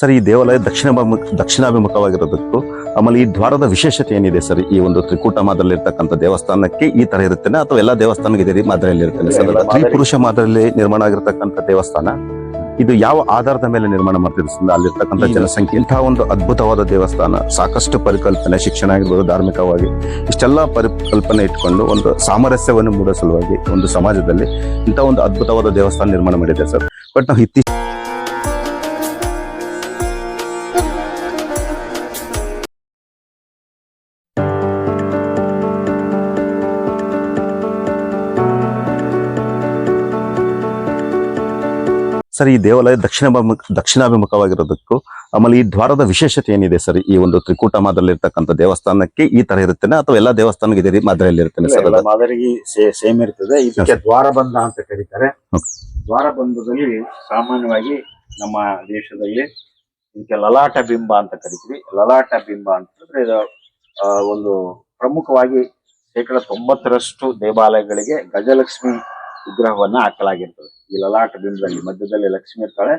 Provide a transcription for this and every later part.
Sir ಈ ದೇವಾಲಯ ದಕ್ಷಿಣ ದಕ್ಷಿಣಾಭಿಮುಖವಾಗಿರೋದಕ್ಕೂ ಆಮೇಲೆ ಈ ದ್ವಾರದ ವಿಶೇಷತೆ ಏನಿದೆ ಸರ್? ಈ ಒಂದು ತ್ರಿಕೂಟ ಮಾದರಿರ್ತಕ್ಕಂಥ ದೇವಸ್ಥಾನಕ್ಕೆ ಈ ತರ ಇರುತ್ತೇನೆ ಅಥವಾ ಎಲ್ಲಾ ದೇವಸ್ಥಾನಕ್ಕೆ ಇದೇ ಮಾದರಿಯಲ್ಲಿ ಇರ್ತೇನೆ ಸರ್? ತ್ರಿಪುರುಷ ಮಾದರಿಯಲ್ಲಿ ನಿರ್ಮಾಣ ಆಗಿರ್ತಕ್ಕಂಥ ದೇವಸ್ಥಾನ ಇದು ಯಾವ ಆಧಾರದ ಮೇಲೆ ನಿರ್ಮಾಣ ಮಾಡ್ತಿದೆ ಸರ್? ಅಲ್ಲಿರ್ತಕ್ಕಂಥ ಜನಸಂಖ್ಯೆ ಇಂತಹ ಒಂದು ಅದ್ಭುತವಾದ ದೇವಸ್ಥಾನ ಸಾಕಷ್ಟು ಪರಿಕಲ್ಪನೆ ಶಿಕ್ಷಣ ಆಗಿರ್ಬೋದು ಧಾರ್ಮಿಕವಾಗಿ ಇಷ್ಟೆಲ್ಲ ಪರಿಕಲ್ಪನೆ ಇಟ್ಕೊಂಡು ಒಂದು ಸಾಮರಸ್ಯವನ್ನು ಮೂಡೋ ಸಲುವಾಗಿ ಒಂದು ಸಮಾಜದಲ್ಲಿ ಇಂಥ ಒಂದು ಅದ್ಭುತವಾದ ದೇವಸ್ಥಾನ ನಿರ್ಮಾಣ ಮಾಡಿದೆ ಸರ್. ಬಟ್ ನಾವು ಇತ್ತೀಚೆಗೆ ಸರ್ ಈ ದೇವಾಲಯ ದಕ್ಷಿಣ ದಕ್ಷಿಣಾಭಿಮುಖವಾಗಿರೋದಕ್ಕೂ ಆಮೇಲೆ ಈ ದ್ವಾರದ ವಿಶೇಷತೆ ಏನಿದೆ ಸರ್ ಈ ಒಂದು ತ್ರಿಕೂಟ ಮಾದರಿರ್ತಕ್ಕಂಥ ದೇವಸ್ಥಾನಕ್ಕೆ ಈ ತರ ಇರುತ್ತೇನೆ ಅಥವಾ ಎಲ್ಲಾ ದೇವಸ್ಥಾನಕ್ಕೆ ಇದೇ ಮಾದರಿಯಲ್ಲಿ ಇರ್ತೇನೆ ಸರ್? ಮಾದರಿಗೆ ಸೇಮ್ ಇರ್ತದೆ ಇದಕ್ಕೆ ದ್ವಾರಬಂಧ ಅಂತ ಕರೀತಾರೆ. ದ್ವಾರಬಂಧದಲ್ಲಿ ಸಾಮಾನ್ಯವಾಗಿ ನಮ್ಮ ದೇಶದಲ್ಲಿ ಇದಕ್ಕೆ ಲಲಾಟ ಬಿಂಬ ಅಂತ ಕರಿತೀವಿ ಲಲಾಟ ಬಿಂಬ ಅಂತಂದ್ರೆ ಇದು ಒಂದು ಪ್ರಮುಖವಾಗಿ ಶೇಕಡ ತೊಂಬತ್ತರಷ್ಟು ದೇವಾಲಯಗಳಿಗೆ ಗಜಲಕ್ಷ್ಮಿ ವಿಗ್ರಹವನ್ನ ಹಾಕಲಾಗಿರ್ತದೆ. ಈ ಲಲಾಟ ಬಿಂಬದಲ್ಲಿ ಮಧ್ಯದಲ್ಲಿ ಲಕ್ಷ್ಮಿ ಇರ್ತಾಳೆ.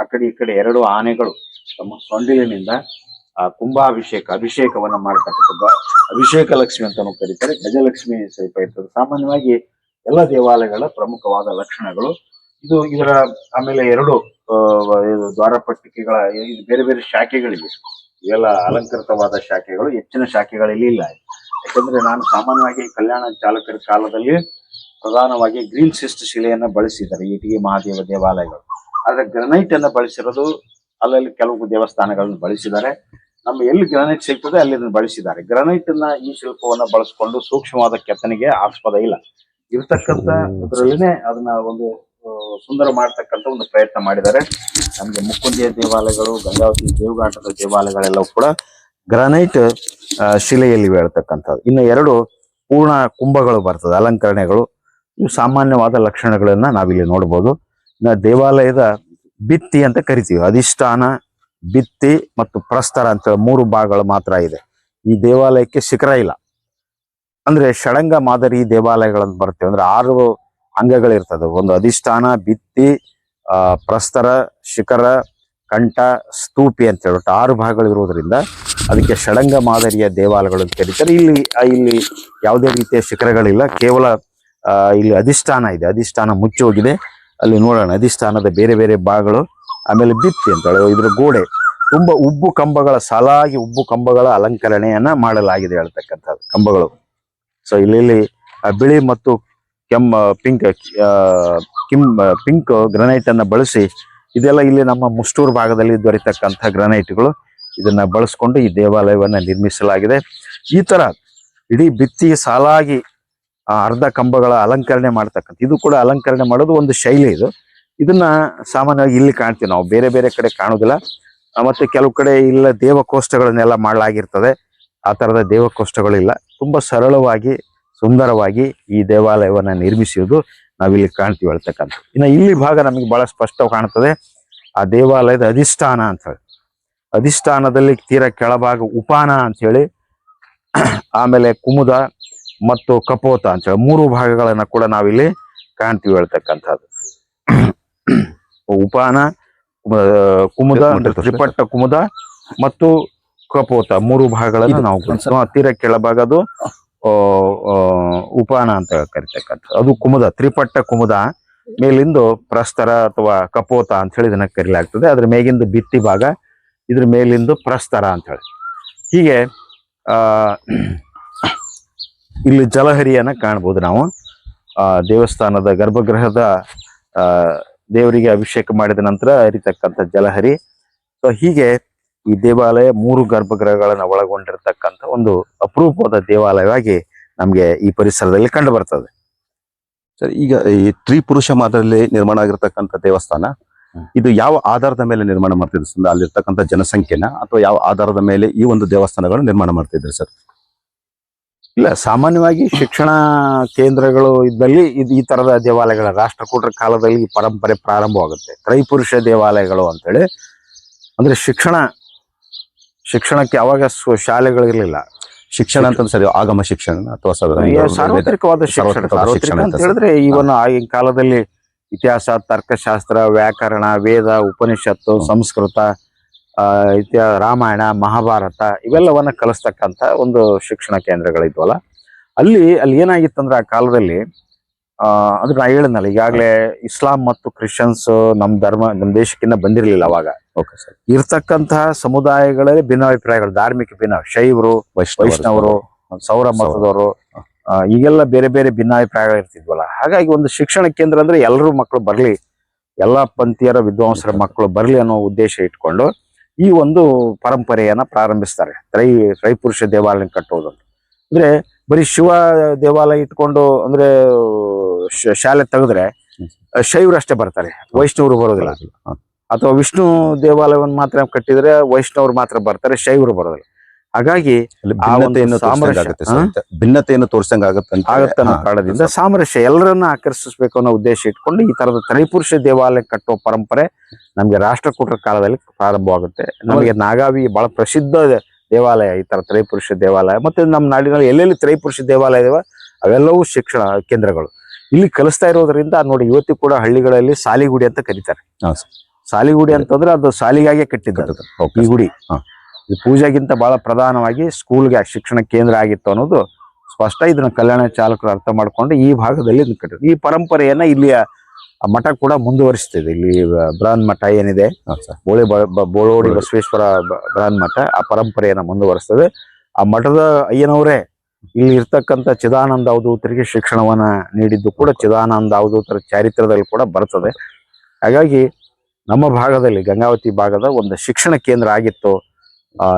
ಆ ಕಡೆ, ಈ ಕಡೆ ಎರಡು ಆನೆಗಳು ತಮ್ಮ ಸೊಂಡಿಲಿನಿಂದ, ಆ ಕುಂಭಾಭಿಷೇಕ, ಅಭಿಷೇಕವನ್ನ ಮಾಡ್ತಕ್ಕಂಥದ್ದು. ಅಭಿಷೇಕ ಲಕ್ಷ್ಮಿ ಅಂತಾನು ಕರೀತಾರೆ. ಗಜಲಕ್ಷ್ಮಿ ಸ್ವಲ್ಪ ಇರ್ತದೆ. ಸಾಮಾನ್ಯವಾಗಿ ಎಲ್ಲ ದೇವಾಲಯಗಳ ಪ್ರಮುಖವಾದ ಲಕ್ಷಣಗಳು ಇದು. ಇದರ ಆಮೇಲೆ ಎರಡು ದ್ವಾರಪಟ್ಟಿಕೆಗಳ ಬೇರೆ ಬೇರೆ ಶಾಖೆಗಳಿವೆ. ಇವೆಲ್ಲ ಅಲಂಕೃತವಾದ ಶಾಖೆಗಳು. ಹೆಚ್ಚಿನ ಶಾಖೆಗಳಲ್ಲಿ ಇಲ್ಲ. ಯಾಕಂದ್ರೆ ನಾನು ಸಾಮಾನ್ಯವಾಗಿ ಕಲ್ಯಾಣ ಚಾಲಕರ ಕಾಲದಲ್ಲಿ ಪ್ರಧಾನವಾಗಿ ಗ್ರೀನ್ ಸಿಸ್ಟ್ ಶಿಲೆಯನ್ನು ಬಳಸಿದ್ದಾರೆ ಇಟಗಿ ಮಹಾದೇವ ದೇವಾಲಯಗಳು. ಆದರೆ ಗ್ರನೈಟ್ ಅನ್ನು ಬಳಸಿರೋದು ಅಲ್ಲಲ್ಲಿ ಕೆಲವು ದೇವಸ್ಥಾನಗಳನ್ನು ಬಳಸಿದ್ದಾರೆ. ನಮ್ಮ ಎಲ್ಲಿ ಗ್ರಾನೈಟ್ ಸಿಗ್ತದೆ ಅಲ್ಲಿ ಇದನ್ನು ಬಳಸಿದ್ದಾರೆ. ಗ್ರಾನೈಟ್ ಅನ್ನ ಈ ಶಿಲ್ಪವನ್ನು ಬಳಸಿಕೊಂಡು ಸೂಕ್ಷ್ಮವಾದ ಕೆತ್ತನೆಗೆ ಆಸ್ಪದ ಇಲ್ಲ. ಇರ್ತಕ್ಕಂಥ ಅದರಲ್ಲಿನೇ ಅದನ್ನ ಒಂದು ಸುಂದರ ಮಾಡ್ತಕ್ಕಂಥ ಒಂದು ಪ್ರಯತ್ನ ಮಾಡಿದ್ದಾರೆ. ನಮಗೆ ಮುಕ್ಕುಂದಿಯ ದೇವಾಲಯಗಳು, ಗಂಗಾವತಿ ದೇವಘಾಟದ ದೇವಾಲಯಗಳೆಲ್ಲವೂ ಕೂಡ ಗ್ರಾನೈಟ್ ಶಿಲೆಯಲ್ಲಿ ಹೇಳ್ತಕ್ಕಂಥದ್ದು ಇನ್ನು ಎರಡು ಪೂರ್ಣ ಕುಂಭಗಳು ಬರ್ತದೆ, ಅಲಂಕರಣೆಗಳು. ಇವು ಸಾಮಾನ್ಯವಾದ ಲಕ್ಷಣಗಳನ್ನ ನಾವಿಲ್ಲಿ ನೋಡ್ಬೋದು. ದೇವಾಲಯದ ಭಿತ್ತಿ ಅಂತ ಕರಿತೀವಿ. ಅಧಿಷ್ಠಾನ, ಭಿತ್ತಿ ಮತ್ತು ಪ್ರಸ್ತರ ಅಂತ ಮೂರು ಭಾಗಗಳು ಮಾತ್ರ ಇದೆ. ಈ ದೇವಾಲಯಕ್ಕೆ ಶಿಖರ ಇಲ್ಲ. ಅಂದ್ರೆ ಷಡಂಗ ಮಾದರಿ ದೇವಾಲಯಗಳನ್ನು ಬರ್ತೇವೆ ಅಂದ್ರೆ ಆರು ಅಂಗಗಳಿರ್ತದೆ. ಒಂದು ಅಧಿಷ್ಠಾನ, ಭಿತ್ತಿ ಪ್ರಸ್ತರ ಶಿಖರ, ಕಂಠ, ಸ್ತೂಪಿ ಅಂತ ಹೇಳ್ಬಿಟ್ಟು ಆರು ಭಾಗಗಳು ಇರುವುದರಿಂದ ಅದಕ್ಕೆ ಷಡಂಗ ಮಾದರಿಯ ದೇವಾಲಯಗಳು ಅಂತ ಕರೀತಾರೆ. ಇಲ್ಲಿ ಇಲ್ಲಿ ಯಾವುದೇ ರೀತಿಯ ಶಿಖರಗಳಿಲ್ಲ. ಕೇವಲ ಇಲ್ಲಿ ಅಧಿಷ್ಠಾನ ಇದೆ. ಅಧಿಷ್ಠಾನ ಮುಚ್ಚಿ ಹೋಗಿದೆ. ಅಲ್ಲಿ ನೋಡೋಣ. ಅಧಿಷ್ಠಾನದ ಬೇರೆ ಬೇರೆ ಭಾಗಗಳು, ಆಮೇಲೆ ಬಿತ್ತಿ ಅಂತ ಹೇಳಿ ಇದ್ರ ಗೋಡೆ. ತುಂಬಾ ಉಬ್ಬು ಕಂಬಗಳ, ಸಾಲಾಗಿ ಉಬ್ಬು ಕಂಬಗಳ ಅಲಂಕರಣೆಯನ್ನ ಮಾಡಲಾಗಿದೆ ಹೇಳ್ತಕ್ಕಂಥದ್ದು ಕಂಬಗಳು. ಸೊ ಇಲ್ಲಿ ಬಿಳಿ ಮತ್ತು ಕೆಮ್ಮ, ಪಿಂಕ್ ಕಿಮ್ ಪಿಂಕ್ ಗ್ರನೈಟ್ ಅನ್ನ ಬಳಸಿ ಇದೆಲ್ಲ ಇಲ್ಲಿ ನಮ್ಮ ಮುಷ್ಟೂರು ಭಾಗದಲ್ಲಿ ದೊರೆತಕ್ಕಂಥ ಗ್ರನೈಟ್ಗಳು ಇದನ್ನ ಬಳಸ್ಕೊಂಡು ಈ ದೇವಾಲಯವನ್ನ ನಿರ್ಮಿಸಲಾಗಿದೆ. ಈ ತರ ಇಡೀ ಭಿತ್ತಿ ಸಾಲಾಗಿ ಆ ಅರ್ಧ ಕಂಬಗಳ ಅಲಂಕರಣೆ ಮಾಡ್ತಕ್ಕಂಥ, ಇದು ಕೂಡ ಅಲಂಕರಣೆ ಮಾಡೋದು ಒಂದು ಶೈಲಿ ಇದು. ಇದನ್ನ ಸಾಮಾನ್ಯವಾಗಿ ಇಲ್ಲಿ ಕಾಣ್ತೀವಿ ನಾವು. ಬೇರೆ ಬೇರೆ ಕಡೆ ಕಾಣೋದಿಲ್ಲ. ಮತ್ತು ಕೆಲವು ಕಡೆ ಇಲ್ಲ ದೇವಕೋಷ್ಠಗಳನ್ನೆಲ್ಲ ಮಾಡಲಾಗಿರ್ತದೆ. ಆ ತರದ ದೇವಕೋಷ್ಠಗಳಿಲ್ಲ ತುಂಬಾ ಸರಳವಾಗಿ, ಸುಂದರವಾಗಿ ಈ ದೇವಾಲಯವನ್ನ ನಿರ್ಮಿಸುವುದು ನಾವಿಲ್ಲಿ ಕಾಣ್ತೀವಿ ಹೇಳ್ತಕ್ಕಂಥ ಇನ್ನು ಇಲ್ಲಿ ಭಾಗ ನಮಗೆ ಬಹಳ ಸ್ಪಷ್ಟವಾಗಿ ಕಾಣ್ತದೆ. ಆ ದೇವಾಲಯದ ಅಧಿಷ್ಠಾನ ಅಂತ ಅಧಿಷ್ಠಾನದಲ್ಲಿ ತೀರ ಕೆಳಭಾಗ ಉಪಾನ ಅಂತ ಹೇಳಿ, ಆಮೇಲೆ ಕುಮುದ ಮತ್ತು ಕಪೋತ ಅಂತ ಹೇಳಿ ಮೂರು ಭಾಗಗಳನ್ನ ಕೂಡ ನಾವಿಲ್ಲಿ ಕಾಣ್ತೀವಿ ಹೇಳ್ತಕ್ಕಂಥದ್ದು. ಉಪಾನ ಕುಮ- ಕುಮುದ ತ್ರಿಪಟ್ಟ ಕುಮುದ ಮತ್ತು ಕಪೋತ ಮೂರು ಭಾಗಗಳನ್ನು ನಾವು ತೀರ ಕೆಳಭಾಗದು ಉಪಾನ ಅಂತ ಕರಿತಕ್ಕಂಥದ್ದು. ಅದು ಕುಮುದ ತ್ರಿಪಟ್ಟ ಕುಮುದ ಮೇಲಿಂದು ಪ್ರಸ್ತರ ಅಥವಾ ಕಪೋತ ಅಂತ ಹೇಳಿ ಇದನ್ನ ಕರೀಲಾಗ್ತದೆ. ಅದ್ರ ಮೇಗಿಂದು ಬಿತ್ತಿ ಭಾಗ ಇದ್ರ ಮೇಲಿಂದು ಪ್ರಸ್ತರ ಅಂತ ಹೇಳಿ. ಹೀಗೆ ಆ ಇಲ್ಲಿ ಜಲಹರಿಯನ್ನ ಕಾಣಬಹುದು ನಾವು. ಆ ದೇವಸ್ಥಾನದ ಗರ್ಭಗೃಹದ ಆ ದೇವರಿಗೆ ಅಭಿಷೇಕ ಮಾಡಿದ ನಂತರ ಹರಿತಕ್ಕಂಥ ಜಲಹರಿ. ಸೊ ಹೀಗೆ ಈ ದೇವಾಲಯ ಮೂರು ಗರ್ಭಗೃಹಗಳನ್ನ ಒಳಗೊಂಡಿರತಕ್ಕಂಥ ಒಂದು ಅಪರೂಪವಾದ ದೇವಾಲಯವಾಗಿ ನಮಗೆ ಈ ಪರಿಸರದಲ್ಲಿ ಕಂಡು ಬರ್ತದೆ ಸರ್ ಈಗ ಈ ತ್ರಿಪುರುಷ ಮಾದರಿಯಲ್ಲಿ ನಿರ್ಮಾಣ ಆಗಿರ್ತಕ್ಕಂಥ ದೇವಸ್ಥಾನ ಇದು ಯಾವ ಆಧಾರದ ಮೇಲೆ ನಿರ್ಮಾಣ ಮಾಡ್ತಿದ್ರು ಸರ್? ಅಲ್ಲಿರ್ತಕ್ಕಂಥ ಜನಸಂಖ್ಯೆನ ಅಥವಾ ಯಾವ ಆಧಾರದ ಮೇಲೆ ಈ ಒಂದು ದೇವಸ್ಥಾನಗಳು ನಿರ್ಮಾಣ ಮಾಡ್ತಿದ್ರು ಸರ್? ಇಲ್ಲ ಸಾಮಾನ್ಯವಾಗಿ ಶಿಕ್ಷಣ ಕೇಂದ್ರಗಳು ಇದ್ದಲ್ಲಿ ಇದು ಈ ತರದ ದೇವಾಲಯಗಳ ರಾಷ್ಟ್ರಕೂಟರ ಕಾಲದಲ್ಲಿ ಈ ಪರಂಪರೆ ಪ್ರಾರಂಭವಾಗುತ್ತೆ. ತ್ರೈಪುರುಷ ದೇವಾಲಯಗಳು ಅಂತೇಳಿ. ಅಂದ್ರೆ ಶಿಕ್ಷಣ ಶಿಕ್ಷಣಕ್ಕೆ ಅವಾಗ ಶಾಲೆಗಳು ಶಾಲೆಗಳಿರ್ಲಿಲ್ಲ ಶಿಕ್ಷಣ ಅಂತ ಸರಿ ಆಗಮ ಶಿಕ್ಷಣ ಅಥವಾ ಸಾರ್ವತ್ರಿಕವಾದ ಶಿಕ್ಷಣ ಸಾರ್ವತ್ರಿಕ ಅಂತ ಅಂತ ಹೇಳಿದ್ರೆ ಇವನ್ ಆಗಿನ ಕಾಲದಲ್ಲಿ ಇತಿಹಾಸ ತರ್ಕಶಾಸ್ತ್ರ ವ್ಯಾಕರಣ ವೇದ ಉಪನಿಷತ್ತು ಸಂಸ್ಕೃತ ಆ, ಇತ್ಯ ರಾಮಾಯಣ ಮಹಾಭಾರತ ಇವೆಲ್ಲವನ್ನ ಕಲಿಸ್ತಕ್ಕಂಥ ಒಂದು ಶಿಕ್ಷಣ ಕೇಂದ್ರಗಳಿದ್ವಲ್ಲ. ಅಲ್ಲಿ ಅಲ್ಲಿ ಏನಾಗಿತ್ತಂದ್ರೆ ಆ ಕಾಲದಲ್ಲಿ ಆ ಅಂದ್ರೆ ನಾ ಹೇಳಿದ್ನಲ್ಲ ಈಗಾಗಲೇ ಇಸ್ಲಾಂ ಮತ್ತು ಕ್ರಿಶ್ಚಿಯನ್ಸ್ ನಮ್ಮ ಧರ್ಮ ನಮ್ಮ ದೇಶಕ್ಕಿಂತ ಬಂದಿರಲಿಲ್ಲ ಅವಾಗ. ಓಕೆ ಸರ್ ಇರ್ತಕ್ಕಂತಹ ಸಮುದಾಯಗಳಲ್ಲಿ ಭಿನ್ನಾಭಿಪ್ರಾಯಗಳು ಧಾರ್ಮಿಕ ಭಿನ್ನ ಶೈವರು ವೈಷ್ಣವರು. ಸೌರ ಮತದವರು ಈಗೆಲ್ಲ ಬೇರೆ ಬೇರೆ ಭಿನ್ನಾಭಿಪ್ರಾಯಗಳು ಇರ್ತಿದ್ವಲ್ಲ. ಹಾಗಾಗಿ ಒಂದು ಶಿಕ್ಷಣ ಕೇಂದ್ರ ಅಂದ್ರೆ ಎಲ್ಲರೂ ಮಕ್ಕಳು ಬರಲಿ ಎಲ್ಲಾ ಪಂಥೀಯರ ವಿದ್ವಾಂಸರ ಮಕ್ಕಳು ಬರಲಿ ಅನ್ನೋ ಉದ್ದೇಶ ಇಟ್ಕೊಂಡು ಈ ಒಂದು ಪರಂಪರೆಯನ್ನ ಪ್ರಾರಂಭಿಸ್ತಾರೆ. ತ್ರೈ ತ್ರೈಪುರುಷ ದೇವಾಲಯ ಕಟ್ಟೋದು. ಅಂದ್ರೆ ಬರೀ ಶಿವ ದೇವಾಲಯ ಇಟ್ಕೊಂಡು ಅಂದ್ರೆ ಶಾಲೆ ತೆಗೆದ್ರೆ ಶೈವರು ಅಷ್ಟೇ ಬರ್ತಾರೆ. ವೈಷ್ಣವರು ಬರೋದಿಲ್ಲ. ಅಥವಾ ವಿಷ್ಣು ದೇವಾಲಯವನ್ನು ಮಾತ್ರ ಕಟ್ಟಿದ್ರೆ ವೈಷ್ಣವರು ಮಾತ್ರ ಬರ್ತಾರೆ ಶೈವರು ಬರೋದಿಲ್ಲ. ಹಾಗಾಗಿ ಭಿನ್ನತೆಯನ್ನು ತೋರಿಸಂಗ ಆಗುತ್ತೆ ಅನ್ನೋ ಕಾರಣದಿಂದ ಸಾಮರಸ್ಯ ಎಲ್ಲರನ್ನ ಆಕರ್ಷಿಸಬೇಕು ಅನ್ನೋ ಉದ್ದೇಶ ಇಟ್ಕೊಂಡು ಈ ತರದ ತ್ರೈಪುರುಷ ದೇವಾಲಯ ಕಟ್ಟುವ ಪರಂಪರೆ ನಮ್ಗೆ ರಾಷ್ಟ್ರಕೂಟರ ಕಾಲದಲ್ಲಿ ಪ್ರಾರಂಭವಾಗುತ್ತೆ. ನಮಗೆ ನಾಗಾವಿ ಬಹಳ ಪ್ರಸಿದ್ಧ ದೇವಾಲಯ ಈ ತರ ತ್ರೈಪುರುಷ ದೇವಾಲಯ. ಮತ್ತೆ ನಮ್ಮ ನಾಡಿನಲ್ಲಿ ಎಲ್ಲೆಲ್ಲಿ ತ್ರೈಪುರುಷ ದೇವಾಲಯ ಇದಾವೆ ಅವೆಲ್ಲವೂ ಶಿಕ್ಷಣ ಕೇಂದ್ರಗಳು. ಇಲ್ಲಿ ಕಲಿಸ್ತಾ ಇರೋದ್ರಿಂದ ನೋಡಿ ಇವತ್ತಿ ಕೂಡ ಹಳ್ಳಿಗಳಲ್ಲಿ ಸಾಲಿಗುಡಿ ಅಂತ ಕರೀತಾರೆ. ಸಾಲಿಗುಡಿ ಅಂತಂದ್ರೆ ಅದು ಸಾಲಿಗಾಗೆ ಕಟ್ಟಿದ್ದಾರೆ ಈ ಗುಡಿ. ಇದು ಪೂಜೆಗಿಂತ ಬಹಳ ಪ್ರಧಾನವಾಗಿ ಸ್ಕೂಲ್ಗೆ ಶಿಕ್ಷಣ ಕೇಂದ್ರ ಆಗಿತ್ತು ಅನ್ನೋದು ಸ್ಪಷ್ಟ. ಇದನ್ನ ಕಲ್ಯಾಣ ಚಾಲಕರು ಅರ್ಥ ಮಾಡ್ಕೊಂಡು ಈ ಭಾಗದಲ್ಲಿ ಕಟ್ಟಿದ್ರು. ಈ ಪರಂಪರೆಯನ್ನ ಇಲ್ಲಿಯ ಮಠ ಕೂಡ ಮುಂದುವರಿಸ್ತಿದೆ. ಇಲ್ಲಿ ಬ್ರಹನ್ ಮಠ ಏನಿದೆ? ಬೋಳಿ ಬೋಳೋಡಿ ಬಸವೇಶ್ವರ ಬ- ಬೃಹನ್ ಮಠ ಆ ಪರಂಪರೆಯನ್ನ ಮುಂದುವರಿಸ್ತದೆ. ಆ ಮಠದ ಅಯ್ಯನವರೇ ಇಲ್ಲಿ ಇರ್ತಕ್ಕಂಥ ಚಿದಾನಂದ ಅವಧೂತರಿಗೆ ಶಿಕ್ಷಣವನ್ನ ನೀಡಿದ್ದು ಕೂಡ ಚಿದಾನಂದ ಅವಧೂತರ ಚಾರಿತ್ರದಲ್ಲಿ ಕೂಡ ಬರ್ತದೆ. ಹಾಗಾಗಿ ನಮ್ಮ ಭಾಗದಲ್ಲಿ ಗಂಗಾವತಿ ಭಾಗದ ಒಂದು ಶಿಕ್ಷಣ ಕೇಂದ್ರ ಆಗಿತ್ತು.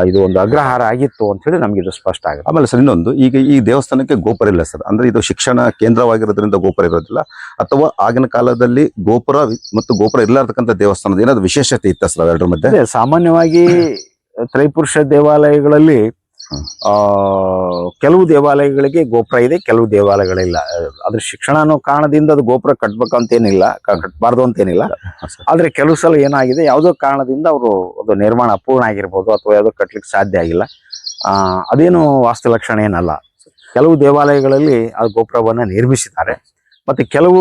ಇದು ಒಂದು ಅಗ್ರಹಾರ ಆಗಿತ್ತು ಅಂತ ಹೇಳಿ ನಮ್ಗೆ ಇದು ಸ್ಪಷ್ಟ ಆಗುತ್ತೆ. ಆಮೇಲೆ ಸರ್ ಇನ್ನೊಂದು ಈಗ ಈ ದೇವಸ್ಥಾನಕ್ಕೆ ಗೋಪುರ ಇಲ್ಲ ಸರ್. ಅಂದ್ರೆ ಇದು ಶಿಕ್ಷಣ ಕೇಂದ್ರವಾಗಿರೋದ್ರಿಂದ ಗೋಪುರ ಇರೋದಿಲ್ಲ. ಅಥವಾ ಆಗಿನ ಕಾಲದಲ್ಲಿ ಗೋಪುರ ಮತ್ತು ಗೋಪುರ ಇರ್ಲಾರ್ದಕ್ಕಂಥ ದೇವಸ್ಥಾನದ ಏನಾದ್ರು ವಿಶೇಷತೆ ಇತ್ತ ಸರ್ ಎರಡರ ಮಧ್ಯೆ? ಸಾಮಾನ್ಯವಾಗಿ ತ್ರೈಪುರುಷ ದೇವಾಲಯಗಳಲ್ಲಿ ಕೆಲವು ದೇವಾಲಯಗಳಿಗೆ ಗೋಪುರ ಇದೆ, ಕೆಲವು ದೇವಾಲಯಗಳಿಲ್ಲ. ಅದ್ರ ಶಿಕ್ಷಣ ಅನ್ನೋ ಕಾರಣದಿಂದ ಅದು ಗೋಪುರ ಕಟ್ಬೇಕಂತೇನಿಲ್ಲ ಕಟ್ಬಾರ್ದು ಅಂತೇನಿಲ್ಲ. ಆದ್ರೆ ಕೆಲವು ಸಲ ಏನಾಗಿದೆ, ಯಾವುದೋ ಕಾರಣದಿಂದ ಅವರು ಅದು ನಿರ್ಮಾಣ ಅಪೂರ್ಣ ಆಗಿರ್ಬೋದು ಅಥವಾ ಯಾವುದೋ ಕಟ್ಲಿಕ್ಕೆ ಸಾಧ್ಯ ಆಗಿಲ್ಲ. ಅದೇನು ವಾಸ್ತು ಲಕ್ಷಣ ಏನಲ್ಲ. ಕೆಲವು ದೇವಾಲಯಗಳಲ್ಲಿ ಆ ಗೋಪುರವನ್ನ ನಿರ್ಮಿಸಿದ್ದಾರೆ. ಮತ್ತೆ ಕೆಲವು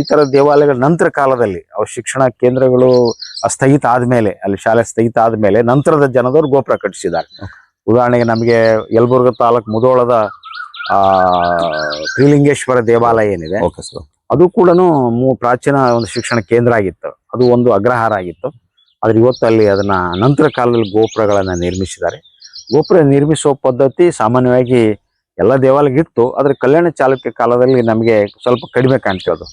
ಈ ತರ ದೇವಾಲಯಗಳ ನಂತರ ಕಾಲದಲ್ಲಿ ಅವ್ರ ಶಿಕ್ಷಣ ಕೇಂದ್ರಗಳು ಸ್ಥಗಿತ ಆದ್ಮೇಲೆ, ಅಲ್ಲಿ ಶಾಲೆ ಸ್ಥಗಿತ ಆದ್ಮೇಲೆ ನಂತರದ ಜನದವರು ಗೋಪುರ ಕಟ್ಟಿಸಿದ್ದಾರೆ. ಉದಾಹರಣೆಗೆ ನಮಗೆ ಯಲಬುರ್ಗ ತಾಲೂಕ್ ಮುದೋಳದ ಆ ತ್ರಿಲಿಂಗೇಶ್ವರ ದೇವಾಲಯ ಏನಿದೆ ಓಕೆ ಸರ್ ಅದು ಕೂಡ ಪ್ರಾಚೀನ ಒಂದು ಶಿಕ್ಷಣ ಕೇಂದ್ರ ಆಗಿತ್ತು. ಅದು ಒಂದು ಅಗ್ರಹಾರ ಆಗಿತ್ತು. ಆದ್ರೆ ಇವತ್ತು ಅಲ್ಲಿ ಅದನ್ನ ನಂತರ ಕಾಲದಲ್ಲಿ ಗೋಪುರಗಳನ್ನ ನಿರ್ಮಿಸಿದ್ದಾರೆ. ಗೋಪುರ ನಿರ್ಮಿಸುವ ಪದ್ಧತಿ ಸಾಮಾನ್ಯವಾಗಿ ಎಲ್ಲ ದೇವಾಲಯ ಇತ್ತು ಆದ್ರೆ ಕಲ್ಯಾಣ ಚಾಲುಕ್ಯ ಕಾಲದಲ್ಲಿ ನಮಗೆ ಸ್ವಲ್ಪ ಕಡಿಮೆ ಕಾಣ್ತೀವಿ ಆ,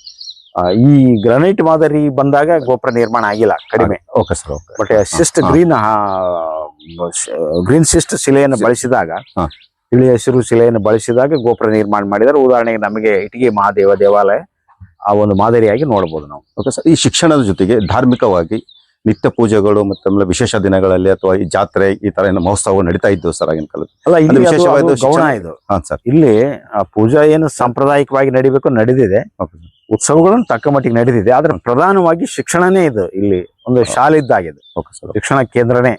ಈ ಗ್ರಾನೈಟ್ ಮಾದರಿ ಬಂದಾಗ ಗೋಪುರ ನಿರ್ಮಾಣ ಆಗಿಲ್ಲ ಕಡಿಮೆ. Okay sir but schist green green schist ಶಿಲೆಯನ್ನು ಬಳಸಿದಾಗ. ತಿಳಿ ಹಸಿರು ಶಿಲೆಯನ್ನು ಬಳಸಿದಾಗ ಗೋಪುರ ನಿರ್ಮಾಣ ಮಾಡಿದರೆ ಉದಾಹರಣೆಗೆ ನಮಗೆ ಇಟಗಿ ಮಹಾದೇವ ದೇವಾಲಯ ಆ ಒಂದು ಮಾದರಿಯಾಗಿ ನೋಡಬಹುದು ನಾವು. ಓಕೆ ಸರ್ ಈ ಶಿಕ್ಷಣದ ಜೊತೆಗೆ ಧಾರ್ಮಿಕವಾಗಿ ನಿತ್ಯ ಪೂಜೆಗಳು ಮತ್ತೆ ವಿಶೇಷ ದಿನಗಳಲ್ಲಿ ಅಥವಾ ಈ ಜಾತ್ರೆ ಈ ತರ ಏನು ಮಹೋತ್ಸವ ನಡೀತಾ ಇದ್ದು ಸರ್ ಆಗಿನ ಕಾಲದ ಅಲ್ಲ ಇಲ್ಲಿ ವಿಶೇಷವಾದ ಗೌಣ ಇದು. ಸರ್ ಇಲ್ಲಿ ಪೂಜಾ ಏನು ಸಾಂಪ್ರದಾಯಿಕವಾಗಿ ನಡಿಬೇಕು ನಡೆದಿದೆ. ಉತ್ಸವಗಳನ್ನು ತಕ್ಕ ಮಟ್ಟಿಗೆ ನಡೆದಿದೆ. ಆದ್ರೆ ಪ್ರಧಾನವಾಗಿ ಶಿಕ್ಷಣನೇ ಇದು ಇಲ್ಲಿ ಒಂದು ಶಾಲೆ ಇದ್ದಾಗಿದೆ. ಶಿಕ್ಷಣ ಕೇಂದ್ರನೇ.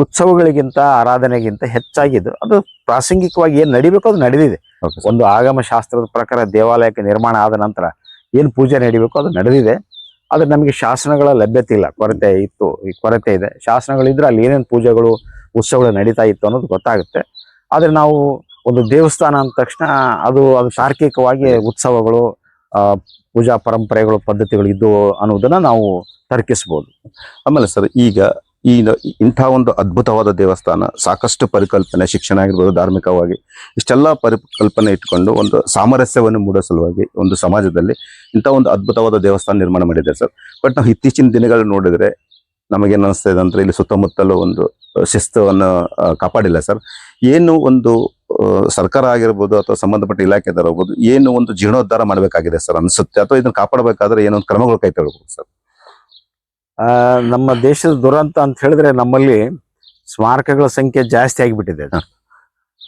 ಉತ್ಸವಗಳಿಗಿಂತ ಆರಾಧನೆಗಿಂತ ಹೆಚ್ಚಾಗಿದ್ದು ಅದು ಪ್ರಾಸಂಗಿಕವಾಗಿ ಏನ್ ನಡಿಬೇಕು ಅದು ನಡೆದಿದೆ. ಒಂದು ಆಗಮ ಶಾಸ್ತ್ರದ ಪ್ರಕಾರ ದೇವಾಲಯಕ್ಕೆ ನಿರ್ಮಾಣ ಆದ ನಂತರ ಏನ್ ಪೂಜೆ ನಡಿಬೇಕು ಅದು ನಡೆದಿದೆ. ಆದ್ರೆ ನಮಗೆ ಶಾಸನಗಳ ಲಭ್ಯತೆ ಇಲ್ಲ. ಕೊರತೆ ಇತ್ತು ಈ ಕೊರತೆ ಇದೆ. ಶಾಸನಗಳಿದ್ರೆ ಅಲ್ಲಿ ಏನೇನು ಪೂಜೆಗಳು ಉತ್ಸವಗಳು ನಡೀತಾ ಇತ್ತು ಅನ್ನೋದು ಗೊತ್ತಾಗುತ್ತೆ. ಆದ್ರೆ ನಾವು ಒಂದು ದೇವಸ್ಥಾನ ಅಂದ ತಕ್ಷಣ ಅದು ಅದು ತಾರ್ಕಿಕವಾಗಿ ಉತ್ಸವಗಳು ಪೂಜಾ ಪರಂಪರೆಗಳು, ಪದ್ಧತಿಗಳು ಇದ್ದವು ಅನ್ನೋದನ್ನು ನಾವು ತರ್ಕಿಸ್ಬೋದು. ಆಮೇಲೆ ಸರ್, ಈಗ ಈ ಇಂಥ ಒಂದು ಅದ್ಭುತವಾದ ದೇವಸ್ಥಾನ ಸಾಕಷ್ಟು ಪರಿಕಲ್ಪನೆ, ಶಿಕ್ಷಣ ಆಗಿರ್ಬೋದು, ಧಾರ್ಮಿಕವಾಗಿ, ಇಷ್ಟೆಲ್ಲ ಪರಿಕಲ್ಪನೆ ಇಟ್ಕೊಂಡು ಒಂದು ಸಾಮರಸ್ಯವನ್ನು ಮೂಡೋ ಸಲುವಾಗಿ ಒಂದು ಸಮಾಜದಲ್ಲಿ ಇಂಥ ಒಂದು ಅದ್ಭುತವಾದ ದೇವಸ್ಥಾನ ನಿರ್ಮಾಣ ಮಾಡಿದೆ ಸರ್. ಬಟ್ ನಾವು ಇತ್ತೀಚಿನ ದಿನಗಳು ನೋಡಿದ್ರೆ ನಮಗೇನು ಅನಿಸ್ತಾ ಇದೆ ಅಂದರೆ ಇಲ್ಲಿ ಸುತ್ತಮುತ್ತಲೂ ಒಂದು ಶಿಸ್ತವನ್ನು ಕಾಪಾಡಿಲ್ಲ ಸರ್. ಏನು ಒಂದು ಸರ್ಕಾರ ಆಗಿರ್ಬೋದು ಅಥವಾ ಸಂಬಂಧಪಟ್ಟ ಇಲಾಖೆದಾರ ಆಗ್ಬೋದು ಏನು ಒಂದು ಜೀರ್ಣೋದ್ಧಾರ ಮಾಡಬೇಕಾಗಿದೆ ಸರ್ ಅನ್ಸುತ್ತೆ? ಅಥವಾ ಇದನ್ನ ಕಾಪಾಡಬೇಕಾದ್ರೆ ಏನೊಂದು ಕ್ರಮಗಳು ಕೈ ತಗೊಳ್ಬೇಕು ಸರ್? ಆ ನಮ್ಮ ದೇಶದ ದುರಂತ ಅಂತ ಹೇಳಿದ್ರೆ ನಮ್ಮಲ್ಲಿ ಸ್ಮಾರಕಗಳ ಸಂಖ್ಯೆ ಜಾಸ್ತಿ ಆಗಿಬಿಟ್ಟಿದೆ.